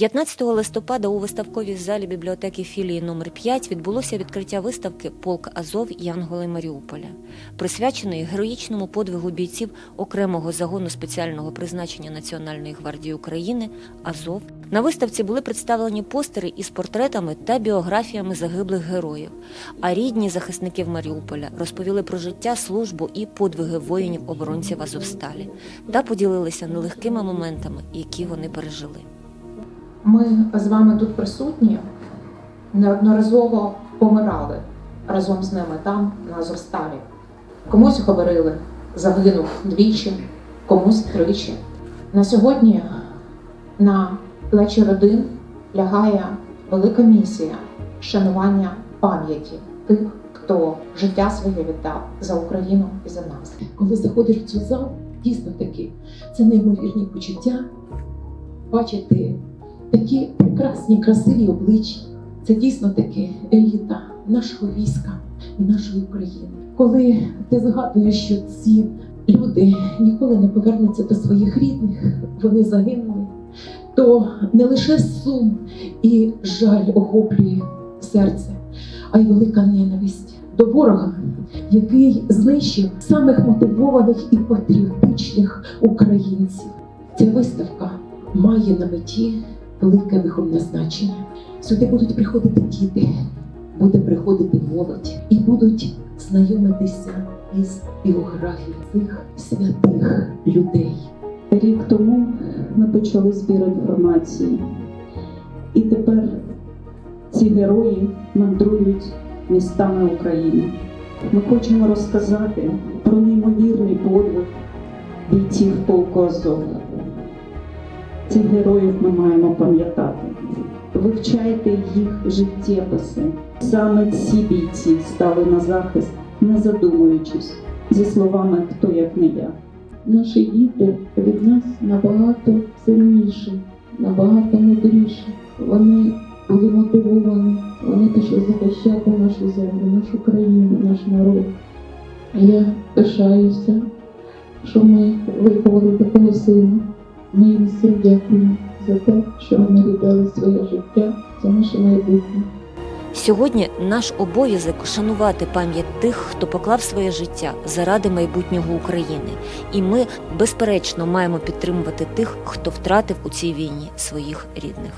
15 листопада у виставковій залі бібліотеки філії номер 5 відбулося відкриття виставки Полк Азов Янголи Маріуполя, присвяченої героїчному подвигу бійців окремого загону спеціального призначення Національної гвардії України Азов. На виставці були представлені постери із портретами та біографіями загиблих героїв. А рідні захисників Маріуполя розповіли про життя, службу і подвиги воїнів-оборонців Азовсталі та поділилися нелегкими моментами, які вони пережили. Ми з вами тут присутні неодноразово помирали разом з ними там, на Азовсталі. Комусь говорили, загинув двічі, комусь тричі. На сьогодні на плечі родин лягає велика місія шанування пам'яті тих, хто життя своє віддав за Україну і за нас. коли заходиш в цю зал, дійсно таки це неймовірні почуття бачити такі прекрасні, красиві обличчя. Це дійсно таки еліта нашого війська і нашої України. Коли ти згадуєш, що ці люди ніколи не повернуться до своїх рідних, вони загинули, то не лише сум і жаль охоплює серце, а й велика ненависть до ворога, який знищив самих мотивованих і патріотичних українців. Ця виставка має на меті велике виховне значення. Сюди будуть приходити діти, буде приходити молодь і будуть знайомитися із біографією цих святих людей. Рік тому ми почали збір інформації, і тепер ці герої мандрують містами України. Ми хочемо розказати про неймовірний подвиг бійців полку Азов. Цих героїв ми маємо пам'ятати. Вивчайте їх життєписи. Саме ці бійці стали на захист, не задумуючись, зі словами хто як не я. Наші діти від нас набагато сильніші, набагато мудріші. Вони були мотивовані, вони пішли захищати нашу землю, нашу країну, наш народ. Я пишаюся, що ми виховали такого сина. Ми всім дякуємо за те, що вони віддали своє життя за наше майбутнє. Сьогодні наш обов'язок шанувати пам'ять тих, хто поклав своє життя заради майбутнього України, і ми безперечно маємо підтримувати тих, хто втратив у цій війні своїх рідних.